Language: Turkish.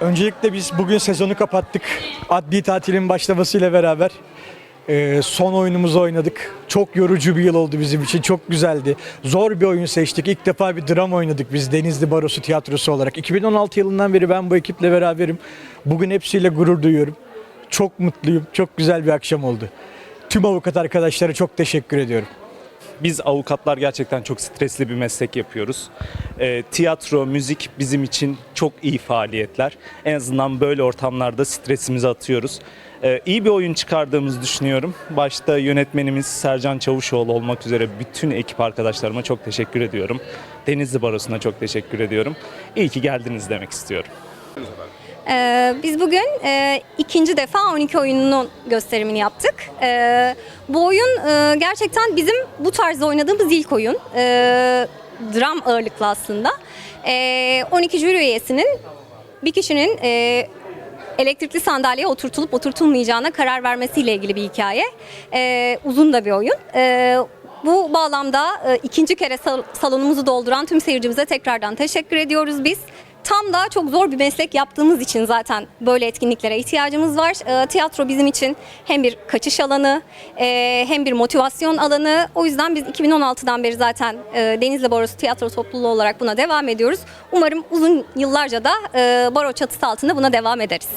Öncelikle biz bugün sezonu kapattık. Adli tatilin başlamasıyla beraber e, son oyunumuzu oynadık. Çok yorucu bir yıl oldu bizim için. Çok güzeldi. Zor bir oyun seçtik. İlk defa bir dram oynadık biz Denizli Barosu Tiyatrosu olarak. 2016 yılından beri ben bu ekiple beraberim. Bugün hepsiyle gurur duyuyorum. Çok mutluyum. Çok güzel bir akşam oldu. Tüm avukat arkadaşlara çok teşekkür ediyorum. Biz avukatlar gerçekten çok stresli bir meslek yapıyoruz. Ee, tiyatro, müzik bizim için çok iyi faaliyetler. En azından böyle ortamlarda stresimizi atıyoruz. Ee, iyi bir oyun çıkardığımızı düşünüyorum. Başta yönetmenimiz Sercan Çavuşoğlu olmak üzere bütün ekip arkadaşlarıma çok teşekkür ediyorum. Denizli Barosu'na çok teşekkür ediyorum. İyi ki geldiniz demek istiyorum. Ee, biz bugün e, ikinci defa 12 oyununun gösterimini yaptık. Ee, bu oyun e, gerçekten bizim bu tarzda oynadığımız ilk oyun. Ee, dram ağırlıklı aslında. Ee, 12 jüri üyesinin bir kişinin e, elektrikli sandalyeye oturtulup oturtulmayacağına karar vermesiyle ilgili bir hikaye. Ee, uzun da bir oyun. Ee, bu bağlamda e, ikinci kere sal- salonumuzu dolduran tüm seyircimize tekrardan teşekkür ediyoruz biz. Tam da çok zor bir meslek yaptığımız için zaten böyle etkinliklere ihtiyacımız var. Ee, tiyatro bizim için hem bir kaçış alanı e, hem bir motivasyon alanı. O yüzden biz 2016'dan beri zaten e, Denizli Barosu Tiyatro Topluluğu olarak buna devam ediyoruz. Umarım uzun yıllarca da e, baro çatısı altında buna devam ederiz.